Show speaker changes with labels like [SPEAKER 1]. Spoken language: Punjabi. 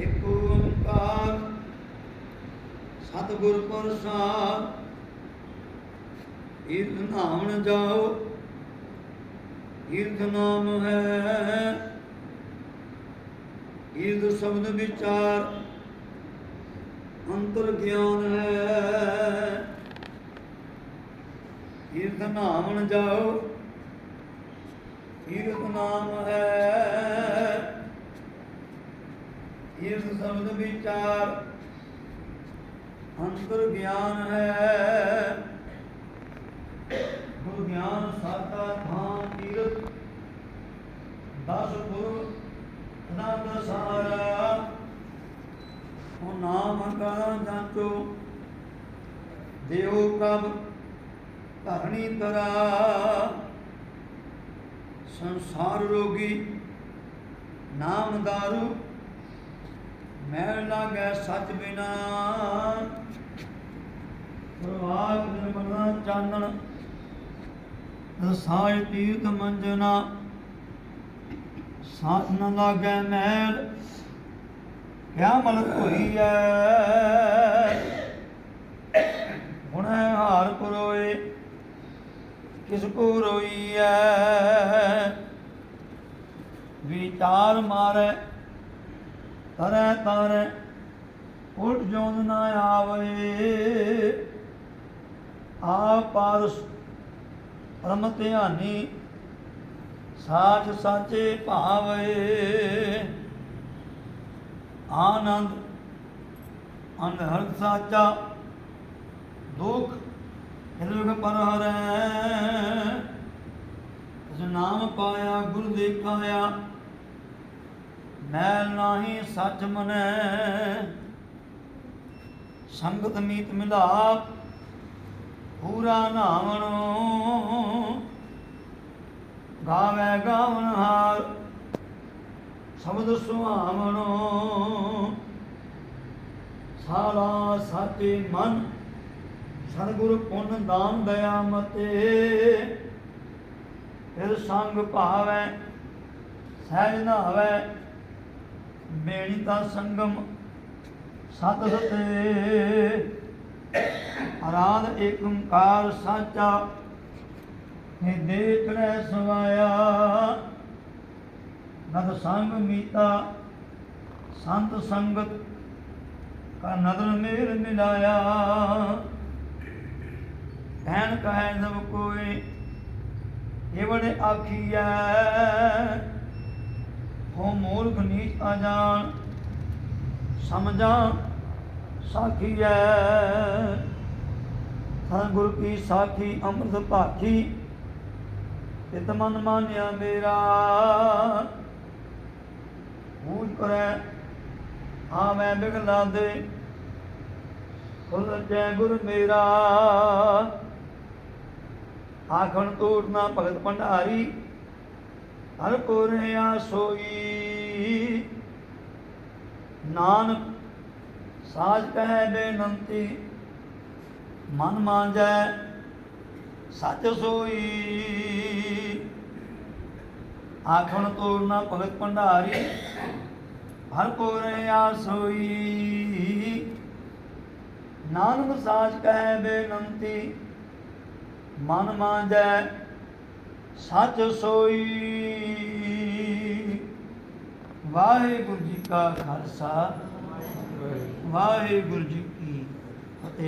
[SPEAKER 1] ਇੱਕ ਓੰਕਾਰ ਸਤਿਗੁਰ ਪ੍ਰਸਾਦ ਇਰਦ ਨਾਮਣ ਜਾਓ ਇਰਦ ਨਾਮ ਹੈ ਇਰਦ ਸ਼ਬਦ ਵਿਚਾਰ, ਅੰਤਰ ਗਿਆਨ ਹੈ। ਇਰਦ ਨਾਮਣ ਜਾਓ ਇਰਦ ਨਾਮ ਹੈ। ਇਰਦ ਸ਼ਬਦ ਵਿਚਾਰ ਅੰਤਰ ਗਿਆਨ ਹੈ। ਗੁਰ ਗਿਆਨ ਸਾਤਾ ਥਾਨ ਤੀਰਥ, ਦਸ ਗੁਰ ਅਨੰਦ ਸਾਰਾ। ਉਹ ਨਾਮ ਕਾ ਜਾਂਚੋ ਦੇਵ ਪ੍ਰਭ ਧਰਣੀ ਤਰਾ ਸੰਸਾਰ ਰੋਗੀ ਨਾਮ ਦਾਰੂ ਮੈਲ ਲਾਗੈ ਸੱਚ ਬਿਨਾ। ਪ੍ਰਵਾਹ ਨਿਰਮਲਾ ਚਾਨਣ ਰਸਾਇ ਤੀਰਥ ਮੰਜਨਾ। ਸਾਥ ਨ ਲਾਗੈ ਮੈਲ, ਕਿਆ ਮਲ ਹੋਈ ਐ? ਹੁਣੇ ਹਾਰ ਕਰੋਏ ਕਿਸ ਕੋ ਰੋਈ ਐ? ਵਿਚਾਰ ਮਾਰੇ ਤਰੈ ਤਰੈ ਉਠ ਜੋਨ ਨਾ ਆਵੇ। ਆ ਪਾਰਸ ਪਰਮ ਧਿਆਨੀ ਸਾਚ ਸਾਚੇ ਭਾਵੇ। ਆਨੰਦ ਅਨਹਰ ਸਾਚਾ ਦੁਖ ਹਿਰਦਿ ਪਰ ਹਰੈ ਜਿਸ ਨਾਮ ਪਾਇਆ, ਗੁਰ ਦੇਖਾਇਆ ਮੈਲ ਨਾਹੀ ਸੱਚ ਮਨੈ। ਸੰਗਤ ਮੀਤ ਮਿਲਾਪ ਪੂਰਾ ਨਾਵਣੋ। ਗਾਵੇ ਗਾਵਨ ਹਾਰ, ਸ਼ਬਦ ਸੁਹਾਵਣੋ। ਸਾਲਾ ਸਾਚੇ ਮਨ, ਸਤਿਗੁਰ ਪੁੰਨ ਦਾਨ ਦਇਆ ਮਤੇ। ਫਿਰ ਸੰਗ ਭਾਵੈ, ਸਹਿਜ ਨਾਵੈ ਮੇਣੀ ਦਾ ਸੰਗਮ ਸਤ ਸਤੇ। ਆਰਾਧ ਏਕ ਓੰਕਾਰ ਸਾਚਾ ਨੇ ਦੇਖੜੈ ਸਵਾਇਆ। ਨਦ ਸੰਗ ਮੀਤਾ, ਸੰਤ ਸੰਗਤ ਕਾ ਨਦਰ ਮੇਰ ਮਿਲਾਇਆ। ਕਹਿਣ ਕਹੈ ਸਭ ਕੋਈ ਏਵੜੇ ਆਖੀਐ। ਹੋ ਮੂਰਖ ਨੀਚ ਅਜਾਨ ਸਮਝਾ ਸਾਖੀਐ ਹਾਂ, ਗੁਰ ਕੀ ਸਾਖੀ, ਅੰਮ੍ਰਿਤ ਭਾਖੀ ਤਿਤ ਮਨ ਮਾਨਿਆ ਮੇਰਾ। ਪੂਜ ਕਰੈ, ਆਵੇਂ ਬਿਗਲਾ ਦੇ ਖੁੱਲ ਜੈ ਗੁਰ ਮੇਰਾ। ਆਖਣ ਤੋੜ ਨਾ ਭਗਤ ਭੰਡਾਰੀ ਹਰ ਕੋ ਕੋਰਿਆ ਸੋਈ। ਨਾਨਕ, ਸਾਜ ਕਹੈ ਬੇਨੰਤੀ ਮਨ ਮਾਂਜੈ, ਸੱਚ ਸੋਈ। ਆਖਣ ਤੋੜ ਨਾ ਭਗਤ ਭੰਡਾਰੀ। ਹਰ ਕੋ ਕੋਰਿਆ ਸੋਈ। ਨਾਨਕ, ਸਾਜ ਕਹਿ ਬੇਨੰਤੀ ਮਨ ਮਾਂਜੈ ਸੱਚ ਸੋਈ। ਵਾਹਿਗੁਰੂ ਜੀ ਕਾ ਖਾਲਸਾ। ਵਾਹਿਗੁਰੂ ਜੀ